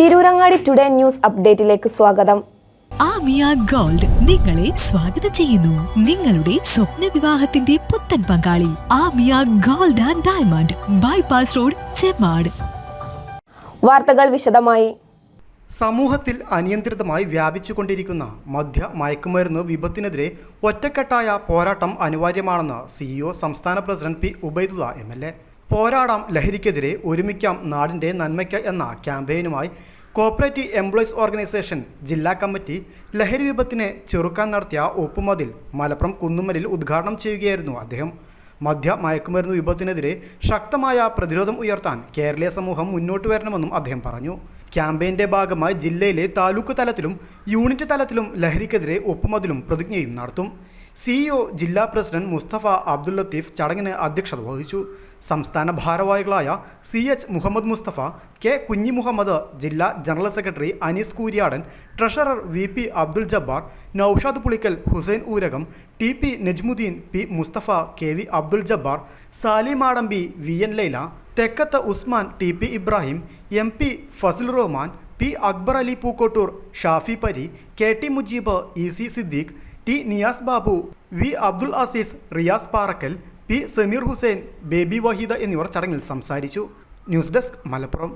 Tirurangadi today news അപ്ഡേറ്റിലേക്ക് സ്വാഗതം. Amiya gold നിങ്ങളെ സ്വാഗതം ചെയ്യുന്നു. നിങ്ങളുടെ സ്വപ്ന വിവാഹത്തിന്റെ പുത്തൻ പങ്കാളി Amiya gold and diamond bypass road Chemmad വാർത്തകൾ വിശദമായി. സമൂഹത്തിൽ അനിയന്ത്രിതമായി വ്യാപിച്ചുകൊണ്ടിരിക്കുന്ന മദ്യ മയക്കുമരുന്ന് വിപത്തിനെതിരെ ഒറ്റക്കെട്ടായ പോരാട്ടം അനിവാര്യമാണെന്ന് സിഇഒ സംസ്ഥാന president P Ubaidulla M L A പോരാടാം ലഹരിക്കെതിരെ ഒരുമിക്കാം നാടിന്റെ നന്മയ്ക്ക് എന്ന ക്യാമ്പയിനുമായി കോപ്പറേറ്റീവ് എംപ്ലോയീസ് ഓർഗനൈസേഷൻ ജില്ലാ കമ്മിറ്റി ലഹരി വിപത്തിനെ ചെറുക്കാൻ നടത്തിയ ഒപ്പുമതിൽ മലപ്പുറം കുന്നുമ്മലിൽ ഉദ്ഘാടനം ചെയ്യുകയായിരുന്നു അദ്ദേഹം. മദ്യ മയക്കുമരുന്ന് വിപത്തിനെതിരെ ശക്തമായ പ്രതിരോധം ഉയർത്താൻ കേരളീയ സമൂഹം മുന്നോട്ട് വരണമെന്നും അദ്ദേഹം പറഞ്ഞു. ക്യാമ്പയിന്റെ ഭാഗമായി ജില്ലയിലെ താലൂക്ക് തലത്തിലും യൂണിറ്റ് തലത്തിലും ലഹരിക്കെതിരെ ഒപ്പുമതിലും പ്രതിജ്ഞയും നടത്തും. സിഇഒ ജില്ലാ പ്രസിഡന്റ് മുസ്തഫ അബ്ദുൽ ലത്തീഫ് ചടങ്ങിന് അധ്യക്ഷത വഹിച്ചു. സംസ്ഥാന ഭാരവാഹികളായ C H Muhammad Mustafa K Kunhi Muhammad ജില്ലാ general secretary Anees Kooriyadan treasurer V P Abdul Jabbar Noushad Pulikkal Hussain Oorakam T P Najmuddin P Mustafa K V Abdul Jabbar Sali Madambi V N Laila Thekkath Usman T P Ibrahim M P Fazal Rahman P Akbar Ali Pookkottur Shafi Pari K T Mujeeb E C Siddique T Niyas Babu V Abdul Azeez Riyas Parakkal P Sameer Hussain Baby Waheeda എന്നിവർ ചടങ്ങിൽ സംസാരിച്ചു. News desk Malappuram.